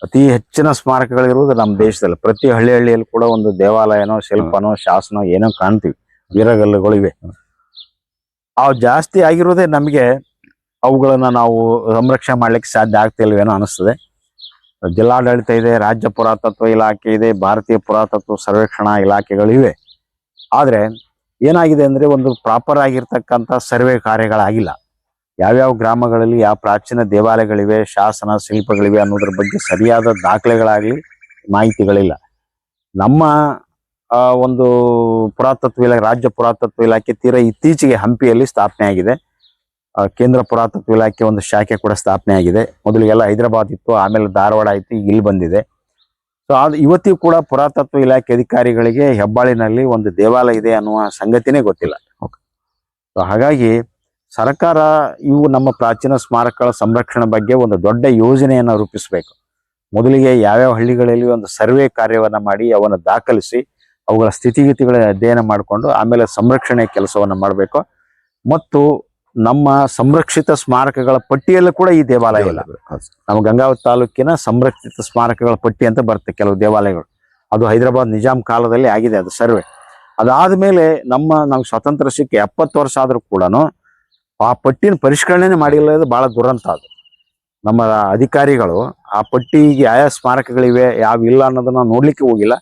ಅತಿ ಹೆಚ್ಚಿನ ಸ್ಮಾರಕಗಳಿರುವುದು ನಮ್ಮ ದೇಶದಲ್ಲಿ. ಪ್ರತಿ ಹಳ್ಳಿ ಹಳ್ಳಿಯಲ್ಲಿ ಕೂಡ ಒಂದು ದೇವಾಲಯನೋ ಶಿಲ್ಪನೋ ಶಾಸನೋ ಏನೋ ಕಾಣ್ತೀವಿ. ವೀರಗಲ್ಲುಗಳಿವೆ ಆ ಅವು ಜಾಸ್ತಿ ಆಗಿರೋದೇ ನಮಗೆ ಅವುಗಳನ್ನ ನಾವು ಸಂರಕ್ಷಣೆ ಮಾಡ್ಲಿಕ್ಕೆ ಸಾಧ್ಯ ಆಗ್ತಿಲ್ವೇನೋ ಅನಿಸ್ತದೆ. ಜಿಲ್ಲಾಡಳಿತ ಇದೆ, ರಾಜ್ಯ ಪುರಾತತ್ವ ಇಲಾಖೆ ಇದೆ, ಭಾರತೀಯ ಪುರಾತತ್ವ ಸರ್ವೇಕ್ಷಣಾ ಇಲಾಖೆಗಳಿವೆ ಆದರೆ ಏನಾಗಿದೆ ಅಂದ್ರೆ ಒಂದು ಪ್ರಾಪರ್ ಆಗಿರ್ತಕ್ಕಂಥ ಸರ್ವೆ ಕಾರ್ಯಗಳಾಗಿಲ್ಲ. ಯಾವ್ಯಾವ ಗ್ರಾಮಗಳಲ್ಲಿ ಯಾವ ಪ್ರಾಚೀನ ದೇವಾಲಯಗಳಿವೆ, ಶಾಸನ ಶಿಲ್ಪಗಳಿವೆ ಅನ್ನೋದ್ರ ಬಗ್ಗೆ ಸರಿಯಾದ ದಾಖಲೆಗಳಾಗ್ಲಿ ಮಾಹಿತಿಗಳಿಲ್ಲ. ನಮ್ಮ ಒಂದು ಪುರಾತತ್ವ ಇಲಾಖೆ, ರಾಜ್ಯ ಪುರಾತತ್ವ ಇಲಾಖೆ ತೀರಾ ಇತ್ತೀಚೆಗೆ ಹಂಪಿಯಲ್ಲಿ ಸ್ಥಾಪನೆ ಆಗಿದೆ ಕೇಂದ್ರ ಪುರಾತತ್ವ ಇಲಾಖೆ ಒಂದು ಶಾಖೆ ಕೂಡ ಸ್ಥಾಪನೆ ಆಗಿದೆ. ಮೊದಲಿಗೆಲ್ಲ ಹೈದರಾಬಾದ್ ಇತ್ತು ಆಮೇಲೆ ಧಾರವಾಡ ಆಯಿತು ಈಗ ಇಲ್ಲಿ ಬಂದಿದೆ. ಸೊ ಅದು ಇವತ್ತಿಗೂ ಕೂಡ ಪುರಾತತ್ವ ಇಲಾಖೆ ಅಧಿಕಾರಿಗಳಿಗೆ ಹೆಬ್ಬಾಳಿನಲ್ಲಿ ಒಂದು ದೇವಾಲಯ ಇದೆ ಅನ್ನುವ ಸಂಗತಿನೇ ಗೊತ್ತಿಲ್ಲ. ಸೊ ಹಾಗಾಗಿ ಸರ್ಕಾರ ಇವು ನಮ್ಮ ಪ್ರಾಚೀನ ಸ್ಮಾರಕಗಳ ಸಂರಕ್ಷಣೆ ಬಗ್ಗೆ ಒಂದು ದೊಡ್ಡ ಯೋಜನೆಯನ್ನು ರೂಪಿಸಬೇಕು. ಮೊದಲಿಗೆ ಯಾವ್ಯಾವ ಹಳ್ಳಿಗಳಲ್ಲಿ ಒಂದು ಸರ್ವೆ ಕಾರ್ಯವನ್ನ ಮಾಡಿ ಅವನ್ನ ದಾಖಲಿಸಿ ಅವುಗಳ ಸ್ಥಿತಿಗತಿಗಳ ಅಧ್ಯಯನ ಮಾಡಿಕೊಂಡು ಆಮೇಲೆ ಸಂರಕ್ಷಣೆ ಕೆಲಸವನ್ನ ಮಾಡಬೇಕು. ಮತ್ತು ನಮ್ಮ ಸಂರಕ್ಷಿತ ಸ್ಮಾರಕಗಳ ಪಟ್ಟಿಯಲ್ಲೂ ಕೂಡ ಈ ದೇವಾಲಯ ಇಲ್ಲ. ನಮ್ಮ ಗಂಗಾವತಿ ತಾಲೂಕಿನ ಸಂರಕ್ಷಿತ ಸ್ಮಾರಕಗಳ ಪಟ್ಟಿ ಅಂತ ಬರುತ್ತೆ ಕೆಲವು ದೇವಾಲಯಗಳು. ಅದು ಹೈದರಾಬಾದ್ ನಿಜಾಮ್ ಕಾಲದಲ್ಲಿ ಆಗಿದೆ ಅದು ಸರ್ವೆ. ಅದಾದ ಮೇಲೆ ನಮ್ಮ ನಾವು ಸ್ವಾತಂತ್ರ್ಯ ಸಿಕ್ಕಿ ಎಪ್ಪತ್ತು ವರ್ಷ ಆದರೂ ಕೂಡ ಆ ಪಟ್ಟಿನ ಪರಿಷ್ಕರಣೆ ಮಾಡಿಲ್ಲ ಅದು ಭಾಳ ದುರಂತ ಅದು. ನಮ್ಮ ಅಧಿಕಾರಿಗಳು ಆ ಪಟ್ಟಿಗೆ ಯಾವ ಸ್ಮಾರಕಗಳಿವೆ ಯಾವ ಇಲ್ಲ ಅನ್ನೋದನ್ನ ನೋಡ್ಲಿಕ್ಕೆ ಹೋಗಿಲ್ಲ.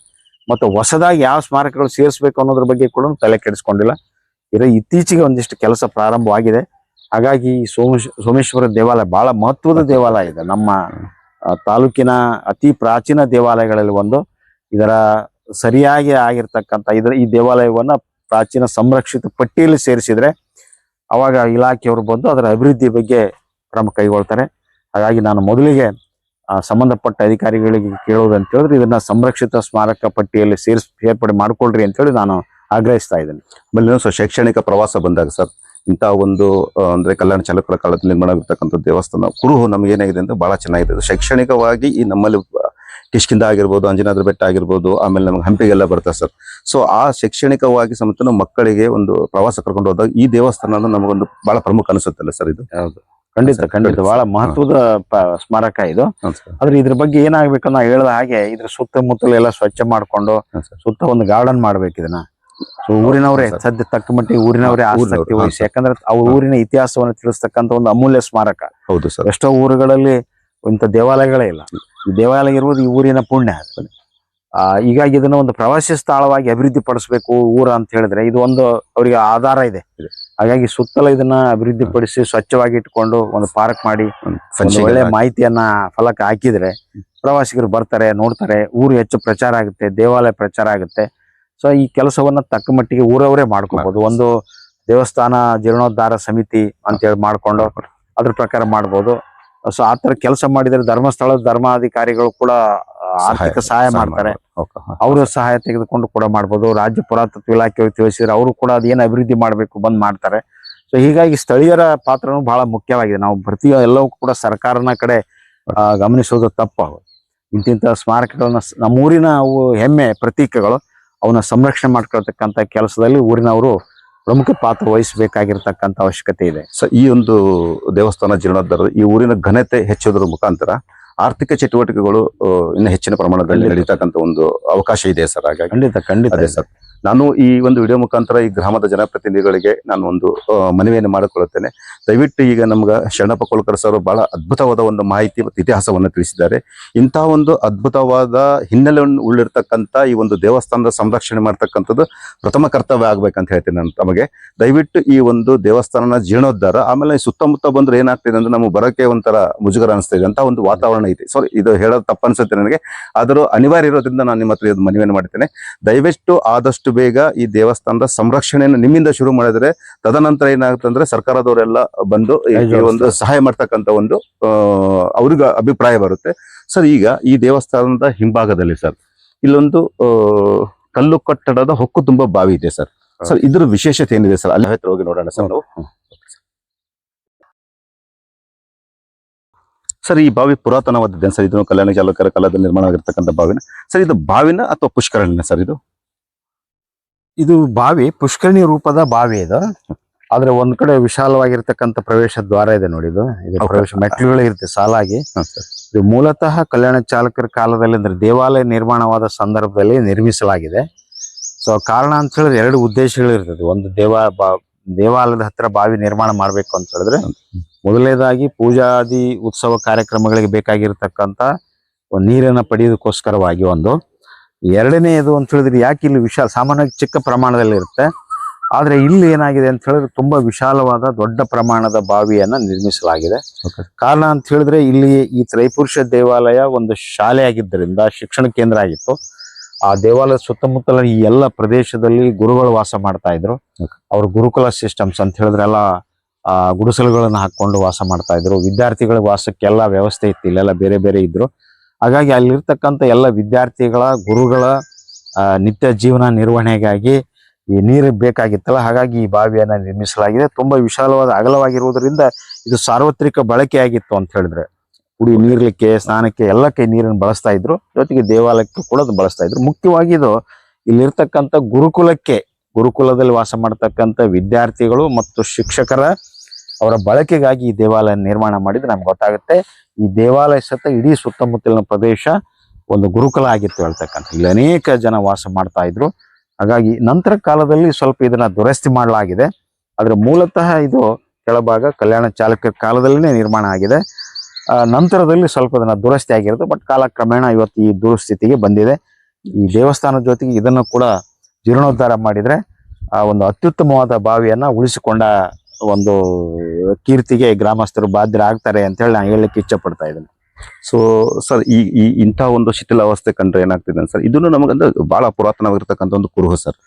ಮತ್ತು ಹೊಸದಾಗಿ ಯಾವ ಸ್ಮಾರಕಗಳು ಸೇರಿಸ್ಬೇಕು ಅನ್ನೋದ್ರ ಬಗ್ಗೆ ಕೂಡ ತಲೆ ಕೆಡಿಸ್ಕೊಂಡಿಲ್ಲ. ಇರೋ ಇತ್ತೀಚೆಗೆ ಒಂದಿಷ್ಟು ಕೆಲಸ ಪ್ರಾರಂಭವಾಗಿದೆ. ಹಾಗಾಗಿ ಈ ಸೋಮೇಶ್, ಸೋಮೇಶ್ವರ ದೇವಾಲಯ ಬಹಳ ಮಹತ್ವದ ದೇವಾಲಯ ಇದೆ. ನಮ್ಮ ತಾಲೂಕಿನ ಅತಿ ಪ್ರಾಚೀನ ದೇವಾಲಯಗಳಲ್ಲಿ ಒಂದು. ಇದರ ಸರಿಯಾಗಿ ಆಗಿರ್ತಕ್ಕಂಥ ಇದರ, ಈ ದೇವಾಲಯವನ್ನ ಪ್ರಾಚೀನ ಸಂರಕ್ಷಿತ ಪಟ್ಟಿಯಲ್ಲಿ ಸೇರಿಸಿದ್ರೆ ಅವಾಗ ಇಲಾಖೆಯವರು ಬಂದು ಅದರ ಅಭಿವೃದ್ಧಿ ಬಗ್ಗೆ ಕ್ರಮ ಕೈಗೊಳ್ತಾರೆ. ಹಾಗಾಗಿ ನಾನು ಮೊದಲಿಗೆ ಸಂಬಂಧಪಟ್ಟ ಅಧಿಕಾರಿಗಳಿಗೆ ಕೇಳೋದು ಅಂತ ಹೇಳಿದ್ರೆ ಇದನ್ನ ಸಂರಕ್ಷಿತ ಸ್ಮಾರಕ ಪಟ್ಟಿಯಲ್ಲಿ ಸೇರಿಸ್ ಸೇರ್ಪಡೆ ಮಾಡ್ಕೊಳ್ರಿ ಅಂತ ಹೇಳಿ ನಾನು ಆಗ್ರಹಿಸ್ತಾ ಇದ್ದೇನೆ. ಆಮೇಲೆ ಇನ್ನೊಂದು ಸರ್ ಶೈಕ್ಷಣಿಕ ಪ್ರವಾಸ ಬಂದಾಗ ಸರ್ ಇಂಥ ಒಂದು ಅಂದ್ರೆ ಕಲ್ಯಾಣ ಚಾಲುಕ್ಯರ ಕಾಲದಲ್ಲಿ ನಿರ್ಮಾಣ ಆಗಿರ್ತಕ್ಕಂಥ ದೇವಸ್ಥಾನ ಕುರುಹು ನಮ್ಗೆ ಏನಾಗಿದೆ ಅಂತ ಬಹಳ ಚೆನ್ನಾಗಿದೆ. ಶೈಕ್ಷಣಿಕವಾಗಿ ಈ ನಮ್ಮಲ್ಲಿ ಕಿಶ್ಕಿಂದ ಕಿಷ್ಕಿಂದ ಆಗಿರ್ಬೋದು ಅಂಜನಾದ್ರ ಬೆಟ್ಟ ಆಗಿರ್ಬೋದು ಆಮೇಲೆ ನಮ್ಗೆ ಹಂಪಿಗೆಲ್ಲ ಬರ್ತದೆ ಸರ್. ಸೊ ಆ ಶೈಕ್ಷಣಿಕವಾಗಿ ಸಮೇತ ನಾವು ಮಕ್ಕಳಿಗೆ ಒಂದು ಪ್ರವಾಸ ಕರ್ಕೊಂಡು ಹೋದಾಗ ಈ ದೇವಸ್ಥಾನ ನಮಗೊಂದು ಬಹಳ ಪ್ರಮುಖ ಅನಿಸುತ್ತಲ್ಲ ಸರ್ ಇದು? ಖಂಡಿತ ಖಂಡಿತ. ಬಹಳ ಮಹತ್ವದ ಸ್ಮಾರಕ ಇದು. ಆದ್ರೆ ಇದ್ರ ಬಗ್ಗೆ ಏನಾಗ್ಬೇಕು ನಾವು ಹೇಳ್ದ ಹಾಗೆ ಇದ್ರ ಸುತ್ತಮುತ್ತಲು ಎಲ್ಲ ಸ್ವಚ್ಛ ಮಾಡ್ಕೊಂಡು ಸುತ್ತ ಒಂದು ಗಾರ್ಡನ್ ಮಾಡ್ಬೇಕು ಇದನ್ನ. ಸೊ ಊರಿನವರೇ ಸದ್ಯ ತಕ್ಕ ಮಟ್ಟಿಗೆ ಊರಿನವರೇ ಆಸಕ್ತಿ ವಹಿಸಿ. ಯಾಕಂದ್ರೆ ಅವ್ರ ಊರಿನ ಇತಿಹಾಸವನ್ನು ತಿಳಿಸ್ತಕ್ಕಂಥ ಒಂದು ಅಮೂಲ್ಯ ಸ್ಮಾರಕ. ಹೌದು ಸರ್. ಎಷ್ಟೋ ಊರುಗಳಲ್ಲಿ ಇಂಥ ದೇವಾಲಯಗಳೇ ಇಲ್ಲ. ಈ ದೇವಾಲಯ ಇರುವುದು ಈ ಊರಿನ ಪುಣ್ಯ. ಆ ಹೀಗಾಗಿ ಇದನ್ನ ಒಂದು ಪ್ರವಾಸಿ ಸ್ಥಳವಾಗಿ ಅಭಿವೃದ್ಧಿ ಪಡಿಸಬೇಕು ಊರ ಅಂತ ಹೇಳಿದ್ರೆ ಇದು ಒಂದು ಅವರಿಗೆ ಆಧಾರ ಇದೆ. ಹಾಗಾಗಿ ಸುತ್ತಲ ಇದನ್ನ ಅಭಿವೃದ್ಧಿ ಪಡಿಸಿ ಸ್ವಚ್ಛವಾಗಿ ಇಟ್ಕೊಂಡು ಒಂದು ಪಾರ್ಕ್ ಮಾಡಿ ಒಳ್ಳೆ ಮಾಹಿತಿಯನ್ನ ಫಲಕ ಹಾಕಿದ್ರೆ ಪ್ರವಾಸಿಗರು ಬರ್ತಾರೆ ನೋಡ್ತಾರೆ ಊರು ಹೆಚ್ಚು ಪ್ರಚಾರ ಆಗುತ್ತೆ ದೇವಾಲಯ ಪ್ರಚಾರ ಆಗುತ್ತೆ. ಸೊ ಈ ಕೆಲಸವನ್ನ ತಕ್ಕ ಮಟ್ಟಿಗೆ ಊರವರೇ ಮಾಡ್ಕೊಬಹುದು ಒಂದು ದೇವಸ್ಥಾನ ಜೀರ್ಣೋದ್ಧಾರ ಸಮಿತಿ ಅಂತೇಳಿ ಮಾಡ್ಕೊಂಡು ಅದ್ರ ಪ್ರಕಾರ ಮಾಡ್ಬೋದು. ಸೊ ಆ ತರ ಕೆಲಸ ಮಾಡಿದರೆ ಧರ್ಮಸ್ಥಳದ ಧರ್ಮಾಧಿಕಾರಿಗಳು ಕೂಡ ಆರ್ಥಿಕ ಸಹಾಯ ಮಾಡ್ತಾರೆ. ಅವರು ಸಹಾಯ ತೆಗೆದುಕೊಂಡು ಕೂಡ ಮಾಡ್ಬೋದು. ರಾಜ್ಯ ಪುರಾತತ್ವ ಇಲಾಖೆಯವರು ತಿಳಿಸಿದ್ರೆ ಅವರು ಕೂಡ ಅದೇನು ಅಭಿವೃದ್ಧಿ ಮಾಡಬೇಕು ಬಂದ್ ಮಾಡ್ತಾರೆ. ಸೊ ಹೀಗಾಗಿ ಸ್ಥಳೀಯರ ಪಾತ್ರನೂ ಬಹಳ ಮುಖ್ಯವಾಗಿದೆ. ನಾವು ಪ್ರತಿ ಎಲ್ಲವೂ ಕೂಡ ಸರ್ಕಾರನ ಕಡೆ ಗಮನಿಸೋದು ತಪ್ಪು. ಇಂತಿಂತ ಸ್ಮಾರಕಗಳನ್ನ ನಮ್ಮೂರಿನ ಅವು ಹೆಮ್ಮೆ ಪ್ರತೀಕಗಳು. ಅವನ್ನ ಸಂರಕ್ಷಣೆ ಮಾಡ್ಕೊಳ್ತಕ್ಕಂಥ ಕೆಲಸದಲ್ಲಿ ಊರಿನವರು ಪ್ರಮುಖ ಪಾತ್ರ ವಹಿಸಬೇಕಾಗಿರ್ತಕ್ಕಂಥ ಅವಶ್ಯಕತೆ ಇದೆ. ಸೊ ಈ ಒಂದು ದೇವಸ್ಥಾನ ಜೀರ್ಣೋದ್ಧಾರ ಈ ಊರಿನ ಘನತೆ ಹೆಚ್ಚೋದ್ರ ಮುಖಾಂತರ ಆರ್ಥಿಕ ಚಟುವಟಿಕೆಗಳು ಇನ್ನು ಹೆಚ್ಚಿನ ಪ್ರಮಾಣದಲ್ಲಿ. ನಡೀತಕ್ಕಂಥ ಒಂದು ಅವಕಾಶ ಇದೆ ಸರ್ ಹಾಗಾಗಿ. ಖಂಡಿತ ಖಂಡಿತ ಸರ್. ನಾನು ಈ ಒಂದು ವಿಡಿಯೋ ಮುಖಾಂತರ ಈ ಗ್ರಾಮದ ಜನಪ್ರತಿನಿಧಿಗಳಿಗೆ ನಾನು ಒಂದು ಮನವಿಯನ್ನು ಮಾಡಿಕೊಳ್ಳುತ್ತೇನೆ. ದಯವಿಟ್ಟು ಈಗ ನಮ್ಗೆ ಶರಣಪ್ಪ ಕೋಲ್ಕರ್ ಸರ್ ಬಹಳ ಅದ್ಭುತವಾದ ಒಂದು ಮಾಹಿತಿ ಮತ್ತು ಇತಿಹಾಸವನ್ನು ತಿಳಿಸಿದ್ದಾರೆ. ಇಂತಹ ಒಂದು ಅದ್ಭುತವಾದ ಹಿನ್ನೆಲೆಯನ್ನು ಉಳ್ಳಿರ್ತಕ್ಕಂಥ ಈ ಒಂದು ದೇವಸ್ಥಾನದ ಸಂರಕ್ಷಣೆ ಮಾಡ್ತಕ್ಕಂಥದ್ದು ಪ್ರಥಮ ಕರ್ತವ್ಯ ಆಗ್ಬೇಕಂತ ಹೇಳ್ತೀನಿ ನಾನು ತಮಗೆ. ದಯವಿಟ್ಟು ಈ ಒಂದು ದೇವಸ್ಥಾನನ ಜೀರ್ಣೋದ್ಧಾರ, ಆಮೇಲೆ ಸುತ್ತಮುತ್ತ ಬಂದ್ರೆ ಏನಾಗ್ತಿದೆ ಅಂದ್ರೆ ನಮಗೆ ಬರೋಕ್ಕೆ ಒಂಥರ ಮುಜುಗರ ಅನಿಸ್ತಿದೆ ಅಂತ ಒಂದು ವಾತಾವರಣ ಐತಿ. ಸಾರಿ ಇದು ಹೇಳೋದು ತಪ್ಪನ್ಸುತ್ತೆ ನನಗೆ. ಆದರೂ ಅನಿವಾರ್ಯ ಇರೋದ್ರಿಂದ ನಾನು ನಿಮ್ಮ ಹತ್ರ ಮನವಿಯನ್ನು ಮಾಡ್ತೇನೆ. ದಯವಿಟ್ಟು ಆದಷ್ಟು ಬೇಗ ಈ ದೇವಸ್ಥಾನದ ಸಂರಕ್ಷಣೆಯನ್ನು ನಿಮ್ಮಿಂದ ಶುರು ಮಾಡಿದ್ರೆ ತದನಂತರ ಏನಾಗುತ್ತೆ ಅಂದ್ರೆ ಸರ್ಕಾರದವರೆಲ್ಲ ಬಂದು ಒಂದು ಸಹಾಯ ಮಾಡ್ತಕ್ಕಂತ ಒಂದು ಅವ್ರಿಗ ಅಭಿಪ್ರಾಯ ಬರುತ್ತೆ. ಸರ್ ಈಗ ಈ ದೇವಸ್ಥಾನದ ಹಿಂಭಾಗದಲ್ಲಿ ಸರ್ ಇಲ್ಲೊಂದು ಕಲ್ಲು ಕಟ್ಟಡದ ಹೊಕ್ಕು ತುಂಬಾ ಬಾವಿ ಇದೆ ಸರ್. ಸರ್ ಇದ್ರ ವಿಶೇಷತೆ ಏನಿದೆ ಸರ್? ಅಲ್ಲಿ ಹತ್ರ ಹೋಗಿ ನೋಡೋಣ ಸರ್ ನಾವು. ಸರ್ ಈ ಬಾವಿ ಪುರಾತನವಾದ ಸರ್? ಇದನ್ನು ಕಲ್ಯಾಣ ಚಾಲುಕ್ಯರ ಕಾಲದಲ್ಲಿ ನಿರ್ಮಾಣ ಆಗಿರ್ತಕ್ಕಂಥ ಬಾವಿನ. ಸರ್ ಇದು ಬಾವಿನ ಅಥವಾ ಪುಷ್ಕರಣಿನ ಸರ್ ಇದು? ಇದು ಬಾವಿ ಪುಷ್ಕರಣಿ ರೂಪದ ಬಾವಿ ಇದು. ಆದ್ರೆ ಒಂದ್ ಕಡೆ ವಿಶಾಲವಾಗಿರ್ತಕ್ಕಂಥ ಪ್ರವೇಶ ದ್ವಾರ ಇದೆ ನೋಡಿ ಇದು. ಇದು ಪ್ರವೇಶ ಮೆಟ್ಲುಗಳು ಇರುತ್ತೆ ಸಾಲಾಗಿ. ಇದು ಮೂಲತಃ ಕಲ್ಯಾಣ ಚಾಲಕರ ಕಾಲದಲ್ಲಿ ಅಂದ್ರೆ ದೇವಾಲಯ ನಿರ್ಮಾಣವಾದ ಸಂದರ್ಭದಲ್ಲಿ ನಿರ್ಮಿಸಲಾಗಿದೆ. ಸೊ ಕಾರಣ ಅಂತ ಹೇಳಿದ್ರೆ ಎರಡು ಉದ್ದೇಶಗಳು ಇರ್ತದೆ. ಒಂದು ದೇವ ಬಾ- ದೇವಾಲಯದ ಹತ್ರ ಬಾವಿ ನಿರ್ಮಾಣ ಮಾಡ್ಬೇಕು ಅಂತ ಹೇಳಿದ್ರೆ ಮೊದಲನೇದಾಗಿ ಪೂಜಾದಿ ಉತ್ಸವ ಕಾರ್ಯಕ್ರಮಗಳಿಗೆ ಬೇಕಾಗಿರ್ತಕ್ಕಂಥ ನೀರನ್ನ ಪಡೆಯೋದಕ್ಕೋಸ್ಕರವಾಗಿ ಒಂದು ಎರಡನೆಯದು ಅಂತ ಹೇಳಿದ್ರೆ ಯಾಕೆ ಇಲ್ಲಿ ವಿಶಾಲ ಸಾಮಾನ್ಯವಾಗಿ ಚಿಕ್ಕ ಪ್ರಮಾಣದಲ್ಲಿ ಇರುತ್ತೆ. ಆದ್ರೆ ಇಲ್ಲಿ ಏನಾಗಿದೆ ಅಂತ ಹೇಳಿದ್ರೆ ತುಂಬಾ ವಿಶಾಲವಾದ ದೊಡ್ಡ ಪ್ರಮಾಣದ ಬಾವಿಯನ್ನ ನಿರ್ಮಿಸಲಾಗಿದೆ. ಕಾರಣ ಅಂತ ಹೇಳಿದ್ರೆ ಇಲ್ಲಿ ಈ ತ್ರೈಪುರುಷ ದೇವಾಲಯ ಒಂದು ಶಾಲೆ ಆಗಿದ್ದರಿಂದ ಶಿಕ್ಷಣ ಕೇಂದ್ರ ಆಗಿತ್ತು. ಆ ದೇವಾಲಯದ ಸುತ್ತಮುತ್ತಲ ಈ ಎಲ್ಲ ಪ್ರದೇಶದಲ್ಲಿ ಗುರುಗಳು ವಾಸ ಮಾಡ್ತಾ ಇದ್ರು. ಅವ್ರ ಗುರುಕುಲ ಸಿಸ್ಟಮ್ಸ್ ಅಂತ ಹೇಳಿದ್ರೆ ಎಲ್ಲ ಆ ಗುಡಿಸಲುಗಳನ್ನ ಹಾಕೊಂಡು ವಾಸ ಮಾಡ್ತಾ ಇದ್ರು. ವಿದ್ಯಾರ್ಥಿಗಳ ವಾಸಕ್ಕೆಲ್ಲ ವ್ಯವಸ್ಥೆ ಇತ್ತು ಇಲ್ಲೆಲ್ಲ ಬೇರೆ ಬೇರೆ ಇದ್ರು. ಹಾಗಾಗಿ ಅಲ್ಲಿರ್ತಕ್ಕಂಥ ಎಲ್ಲ ವಿದ್ಯಾರ್ಥಿಗಳ, ಗುರುಗಳ ನಿತ್ಯ ಜೀವನ ನಿರ್ವಹಣೆಗಾಗಿ ಈ ನೀರು ಬೇಕಾಗಿತ್ತಲ್ಲ, ಹಾಗಾಗಿ ಈ ಬಾವಿಯನ್ನು ನಿರ್ಮಿಸಲಾಗಿದೆ. ತುಂಬಾ ವಿಶಾಲವಾದ ಅಗಲವಾಗಿರುವುದರಿಂದ ಇದು ಸಾರ್ವತ್ರಿಕ ಬಳಕೆಯಾಗಿತ್ತು ಅಂತ ಹೇಳಿದ್ರೆ. ಕುಡಿ ನೀರ್ಲಿಕ್ಕೆ, ಸ್ನಾನಕ್ಕೆ ಎಲ್ಲಕ್ಕೆ ನೀರನ್ನು ಬಳಸ್ತಾ ಇದ್ರು. ಜೊತೆಗೆ ದೇವಾಲಯಕ್ಕೂ ಕೂಡ ಅದು ಬಳಸ್ತಾ ಇದ್ರು. ಮುಖ್ಯವಾಗಿ ಇದು ಇಲ್ಲಿರ್ತಕ್ಕಂಥ ಗುರುಕುಲಕ್ಕೆ, ಗುರುಕುಲದಲ್ಲಿ ವಾಸ ಮಾಡ್ತಕ್ಕಂಥ ವಿದ್ಯಾರ್ಥಿಗಳು ಮತ್ತು ಶಿಕ್ಷಕರ ಅವರ ಬಳಕೆಗಾಗಿ ಈ ದೇವಾಲಯ ನಿರ್ಮಾಣ ಮಾಡಿದ್ರೆ ನಮ್ಗೆ ಗೊತ್ತಾಗುತ್ತೆ. ಈ ದೇವಾಲಯ ಸತ ಇಡೀ ಸುತ್ತಮುತ್ತಲಿನ ಪ್ರದೇಶ ಒಂದು ಗುರುಕುಲ ಆಗಿತ್ತು ಹೇಳ್ತಕ್ಕಂಥ. ಇಲ್ಲಿ ಅನೇಕ ಜನ ವಾಸ ಮಾಡ್ತಾ ಇದ್ರು. ಹಾಗಾಗಿ ನಂತರ ಕಾಲದಲ್ಲಿ ಸ್ವಲ್ಪ ಇದನ್ನ ದುರಸ್ತಿ ಮಾಡಲಾಗಿದೆ. ಅದರ ಮೂಲತಃ ಇದು ಕೆಳಭಾಗ ಕಲ್ಯಾಣ ಚಾಲುಕ್ಯರ ಕಾಲದಲ್ಲೇ ನಿರ್ಮಾಣ ಆಗಿದೆ. ನಂತರದಲ್ಲಿ ಸ್ವಲ್ಪ ಇದನ್ನ ದುರಸ್ತಿ ಆಗಿರುತ್ತೆ. ಬಟ್ ಕಾಲಕ್ರಮೇಣ ಇವತ್ತು ಈ ದುರಸ್ಥಿತಿಗೆ ಬಂದಿದೆ. ಈ ದೇವಸ್ಥಾನದ ಜೊತೆಗೆ ಇದನ್ನು ಕೂಡ ಜೀರ್ಣೋದ್ಧಾರ ಮಾಡಿದ್ರೆ ಆ ಒಂದು ಅತ್ಯುತ್ತಮವಾದ ಬಾವಿಯನ್ನ ಉಳಿಸಿಕೊಂಡ ಒಂದು ಕೀರ್ತಿಗೆ ಗ್ರಾಮಸ್ಥರು ಬಾಧ್ಯರಾಗ್ತಾರೆ ಅಂತ ಹೇಳಿ ನಾನು ಹೇಳಲಿಕ್ಕೆ ಪಡ್ತಾ ಇದ್ದೇನೆ. ಸೊ ಸರ್ ಈ ಈ ಇಂಥ ಒಂದು ಶಿಥಿಲಾವಸ್ಥೆ ಕಂಡ್ರೆ ಏನಾಗ್ತಿದೆ ಸರ್ ಇದನ್ನು ನಮಗಂದ್ರೆ ಬಹಳ ಪುರಾತನವಾಗಿರ್ತಕ್ಕಂಥ ಒಂದು ಕುರುಹು ಸರ್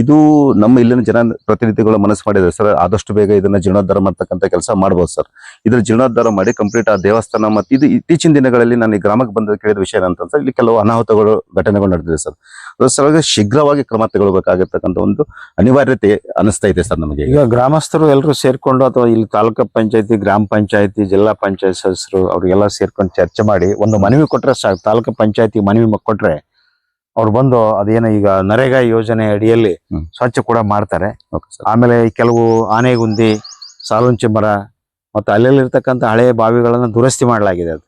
ಇದು ನಮ್ಮ ಇಲ್ಲಿನ ಜನ ಪ್ರತಿನಿಧಿಗಳು ಮನಸ್ಸು ಮಾಡಿದ್ರೆ ಸರ್ ಆದಷ್ಟು ಬೇಗ ಇದನ್ನ ಜೀರ್ಣೋದ್ಧಾರ ಮಾಡ್ತಕ್ಕಂಥ ಕೆಲಸ ಮಾಡ್ಬೋದು ಸರ್ ಇದ್ರ ಜೀರ್ಣೋದ್ಧಾರ ಮಾಡಿ ಕಂಪ್ಲೀಟ್ ಆ ದೇವಸ್ಥಾನ ಮತ್ತು ಇದು ಇತ್ತೀಚಿನ ದಿನಗಳಲ್ಲಿ ನಾನು ಈ ಗ್ರಾಮಕ್ಕೆ ಬಂದ ಕೇಳಿದ ವಿಷಯ ಏನಂತ ಸರ್ ಇಲ್ಲಿ ಕೆಲವು ಅನಾಹುತಗಳು ಘಟನೆಗಳು ನಡೆದಿದೆ ಸರ್ ಅದ್ರ ಸಲುವಾಗಿ ಶೀಘ್ರವಾಗಿ ಕ್ರಮ ತಗೊಳ್ಬೇಕಾಗಿರ್ತಕ್ಕಂಥ ಒಂದು ಅನಿವಾರ್ಯತೆ ಅನಿಸ್ತಾ ಇದೆ ಸರ್ ನಮಗೆ ಈಗ. ಈಗ ಗ್ರಾಮಸ್ಥರು ಎಲ್ಲರೂ ಸೇರ್ಕೊಂಡು ಅಥವಾ ಇಲ್ಲಿ ತಾಲೂಕು ಪಂಚಾಯತಿ ಗ್ರಾಮ ಪಂಚಾಯತಿ ಜಿಲ್ಲಾ ಪಂಚಾಯತ್ ಸದಸ್ಯರು ಅವ್ರಿಗೆಲ್ಲ ಸೇರ್ಕೊಂಡು ಚರ್ಚೆ ಮಾಡಿ ಒಂದು ಮನವಿ ಕೊಟ್ರೆ ಸಾಕು ತಾಲೂಕು ಪಂಚಾಯತಿ ಮನವಿ ಕೊಟ್ಟರೆ ಕೊಟ್ರೆ ಅವ್ರು ಬಂದು ಅದೇನೋ ಈಗ ನರೇಗಾ ಯೋಜನೆ ಅಡಿಯಲ್ಲಿ ಸ್ವಚ್ಛ ಕೂಡ ಮಾಡ್ತಾರೆ. ಆಮೇಲೆ ಕೆಲವು ಆನೆಗುಂದಿ ಸಾಲುಂಚಿ ಮರ ಮತ್ತು ಇರತಕ್ಕಂತ ಹಳೆಯ ಬಾವಿಗಳನ್ನು ದುರಸ್ತಿ ಮಾಡಲಾಗಿದೆ ಅದು.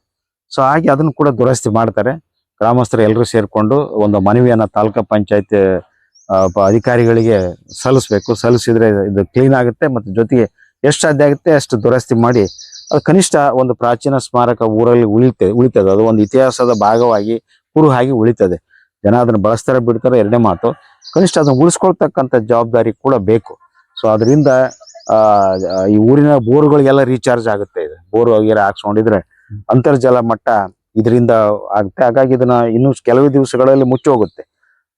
ಸೊ ಹಾಗೆ ಅದನ್ನು ಕೂಡ ದುರಸ್ತಿ ಮಾಡ್ತಾರೆ. ಗ್ರಾಮಸ್ಥರು ಎಲ್ಲರೂ ಸೇರಿಕೊಂಡು ಒಂದು ಮನವಿಯನ್ನು ತಾಲೂಕು ಪಂಚಾಯತ್ ಅಧಿಕಾರಿಗಳಿಗೆ ಸಲ್ಲಿಸ್ಬೇಕು. ಸಲ್ಲಿಸಿದ್ರೆ ಇದು ಕ್ಲೀನ್ ಆಗುತ್ತೆ ಮತ್ತು ಜೊತೆಗೆ ಎಷ್ಟು ಸಾಧ್ಯ ಆಗುತ್ತೆ ಅಷ್ಟು ದುರಸ್ತಿ ಮಾಡಿ ಅದು ಕನಿಷ್ಠ ಒಂದು ಪ್ರಾಚೀನ ಸ್ಮಾರಕ ಊರಲ್ಲಿ ಉಳಿತದೆ ಉಳಿತದೆ. ಅದು ಒಂದು ಇತಿಹಾಸದ ಭಾಗವಾಗಿ ಕುರುಹಾಗಿ ಉಳಿತದೆ. ಜನ ಅದನ್ನ ಬಳಸ್ತಾರೆ ಬಿಡ್ತಾರೆ ಎರಡನೇ ಮಾತು. ಕನಿಷ್ಠ ಅದನ್ನ ಉಳಿಸ್ಕೊಳ್ತಕ್ಕಂಥ ಜವಾಬ್ದಾರಿ ಕೂಡ ಬೇಕು. ಸೊ ಅದರಿಂದ ಈ ಊರಿನ ಬೋರ್ಗಳಿಗೆಲ್ಲ ರೀಚಾರ್ಜ್ ಆಗುತ್ತೆ ಇದು. ಬೋರ್ ಆಗಿರ ಹಾಕ್ಸ್ಕೊಂಡಿದ್ರೆ ಅಂತರ್ಜಲ ಮಟ್ಟ ಇದರಿಂದ ಆಗುತ್ತೆ. ಹಾಗಾಗಿ ಇದನ್ನ ಇನ್ನು ಕೆಲವು ದಿವಸಗಳಲ್ಲಿ ಮುಚ್ಚೋಗುತ್ತೆ.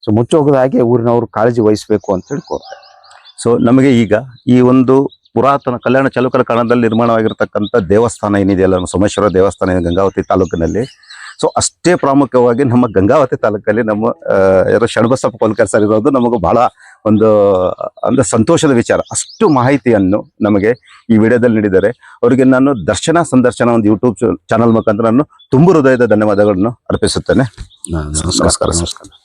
ಸೊ ಮುಚ್ಚೋಗದ ಹಾಗೆ ಊರಿನವರು ಕಾಳಜಿ ವಹಿಸಬೇಕು ಅಂತ ಹೇಳಿ ಕೋರ್ತಾರೆ ಸೊ ನಮಗೆ ಈಗ ಈ ಒಂದು ಪುರಾತನ ಕಲ್ಯಾಣ ಚಾಲುಕ್ಯರ ಕಾಲದಲ್ಲಿ ನಿರ್ಮಾಣವಾಗಿರ್ತಕ್ಕಂಥ ದೇವಸ್ಥಾನ ಏನಿದೆಯಲ್ಲ ನಮ್ಮ ಸೋಮೇಶ್ವರ ದೇವಸ್ಥಾನ ಇದೆ ಗಂಗಾವತಿ ತಾಲೂಕಿನಲ್ಲಿ. ಸೊ ಅಷ್ಟೇ ಪ್ರಾಮುಖ್ಯವಾಗಿ ನಮ್ಮ ಗಂಗಾವತಿ ತಾಲೂಕಲ್ಲಿ ನಮ್ಮ ಯಾರೋ ಶಣಬಸಪ್ಪ ಕೊಲ್ಕರ್ ಸರ್ ಇರೋದು ನಮಗೂ ಬಹಳ ಒಂದು ಅಂದ್ರೆ ಸಂತೋಷದ ವಿಚಾರ. ಅಷ್ಟು ಮಾಹಿತಿಯನ್ನು ನಮಗೆ ಈ ವಿಡಿಯೋದಲ್ಲಿ ನೀಡಿದ್ದಾರೆ. ಅವರಿಗೆ ನಾನು ದರ್ಶನ ಸಂದರ್ಶನ ಒಂದು ಯೂಟ್ಯೂಬ್ ಚಾನಲ್ ಮುಖಾಂತರ ನಾನು ತುಂಬು ಹೃದಯದ ಧನ್ಯವಾದಗಳನ್ನು ಅರ್ಪಿಸುತ್ತೇನೆ. ನಮಸ್ಕಾರ. ನಮಸ್ಕಾರ.